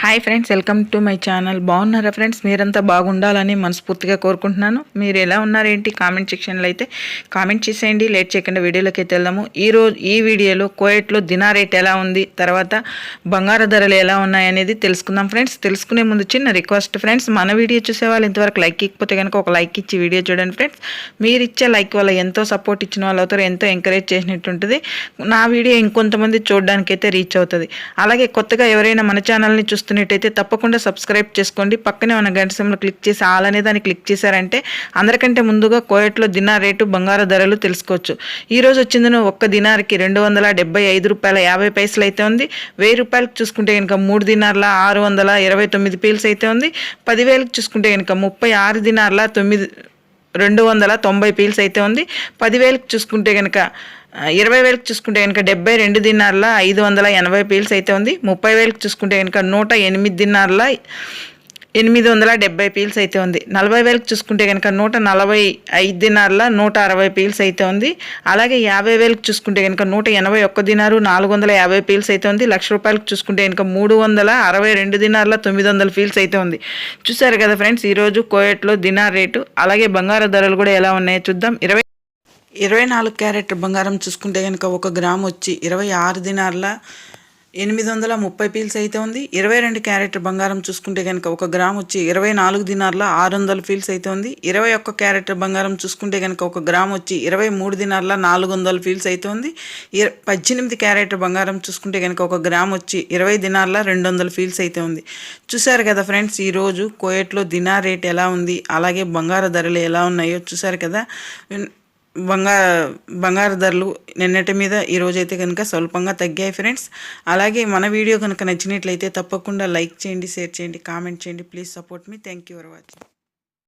Hi friends welcome to my channel. బాగున్నారా friends? మీరంతా బాగుండాలని మనస్ఫూర్తిగా కోరుకుంటున్నాను. మీరు ఎలా ఉన్నారేంటి? కామెంట్ సెక్షన్లో అయితే కామెంట్ చేసేయండి. లేట్ చేయకుండా వీడియోలోకి అయితే వెళ్దాము. ఈ రోజు ఈ వీడియోలో కోయట్లో దినా రేట్ ఎలా ఉంది? తర్వాత బంగారు ధరలు ఎలా ఉన్నాయి అనేది తెలుసుకుందాం ఫ్రెండ్స్. తెలుసుకునే ముందు చిన్న రిక్వెస్ట్ ఫ్రెండ్స్ మన వీడియో చూసే వాళ్ళు ఇంతవరకు లైక్ ఇకపోతే కనుక ఒక లైక్ ఇచ్చి వీడియో చూడండి ఫ్రెండ్స్. మీరు ఇచ్చే లైక్ వల్ల ఎంతో సపోర్ట్ ఇచ్చిన వాళ్ళు అవుతారు ఎంతో ఎంకరేజ్ చేసినట్టు ఉంటుంది. నా వీడియో ఇంకొంతమంది చూడడానికి అయితే రీచ్ అవుతుంది. అలాగే కొత్తగా ఎవరైనా మన ఛానల్ని చూస్తే చూస్తున్నట్టయితే తప్పకుండా సబ్స్క్రైబ్ చేసుకోండి. పక్కనే ఉన్న గంట సమయంలో క్లిక్ చేసి ఆల్ అనే దాన్ని క్లిక్ చేశారంటే అందరికంటే ముందుగా కోయట్లో దినార్ రేటు బంగారు ధరలు తెలుసుకోవచ్చు. ఈరోజు రోజు వచ్చింది ఒక్క దినార్కి రెండు వందల డెబ్బై ఐదు రూపాయల యాభై పైసలు అయితే ఉంది. వెయ్యి రూపాయలకు చూసుకుంటే కనుక మూడు దినార్ల ఆరు వందల ఇరవై తొమ్మిది పీల్స్ అయితే ఉంది. పదివేలకు చూసుకుంటే కనుక ముప్పై ఆరు దినార్ల తొమ్మిది రెండు వందల తొంభై పీల్స్ అయితే ఉంది. పదివేలకు చూసుకుంటే కనుక ఇరవై వేలకు చూసుకుంటే కనుక డెబ్బై రెండు దినార్ల ఐదు వందల ఎనభై పీల్స్ అయితే ఉంది. ముప్పై వేలకు చూసుకుంటే కనుక నూట ఎనిమిది దినార్ల ఎనిమిది వందల డెబ్బై పీల్స్ అయితే ఉంది. నలభై వేలకు చూసుకుంటే కనుక నూట నలభై ఐదు దినార్ల నూట అరవై పీల్స్ అయితే ఉంది. అలాగే యాభై వేలకు చూసుకుంటే కనుక నూట ఎనభై ఒక్క దినారు నాలుగు వందల యాభై పీల్స్ అయితే ఉంది. లక్ష రూపాయలకు చూసుకుంటే కనుక మూడు వందల అరవై రెండు దినార్ల తొమ్మిది వందల పీల్స్ అయితే ఉంది. చూసారు కదా ఫ్రెండ్స్ ఈరోజు కోయట్లో దినార్ రేటు అలాగే బంగారు ధరలు కూడా ఎలా ఉన్నాయో చూద్దాం. ఇరవై ఇరవై నాలుగు క్యారెట్ బంగారం చూసుకుంటే కనుక ఒక గ్రామ్ వచ్చి ఇరవై ఆరు దినార్ల ఎనిమిది వందల ముప్పై పీల్స్ అయితే ఉంది. ఇరవై రెండు క్యారెట్ బంగారం చూసుకుంటే కనుక ఒక గ్రామ్ వచ్చి ఇరవై నాలుగు దినార్ల ఆరు వందల ఫీల్స్ అయితే ఉంది. ఇరవై ఒక్క క్యారెట్ బంగారం చూసుకుంటే కనుక ఒక గ్రామ్ వచ్చి ఇరవై మూడు దినార్ల నాలుగు వందల ఫీల్స్ అయితే ఉంది. పద్దెనిమిది క్యారెట్ బంగారం చూసుకుంటే కనుక ఒక గ్రామ్ వచ్చి ఇరవై దినార్ల రెండు వందల ఫీల్స్ అయితే ఉంది. చూసారు కదా ఫ్రెండ్స్ ఈరోజు కోయట్లో దినార్ రేట్ ఎలా ఉంది? అలాగే బంగారు ధరలు ఎలా ఉన్నాయో చూసారు కదా? బంగారు బంగారు ధరలు నిన్నటి మీద ఈరోజైతే కనుక స్వల్పంగా తగ్గాయి ఫ్రెండ్స్. అలాగే మన వీడియో కనుక నచ్చినట్లయితే తప్పకుండా లైక్ చేయండి షేర్ చేయండి కామెంట్ చేయండి. Please support me. Thank you for watching.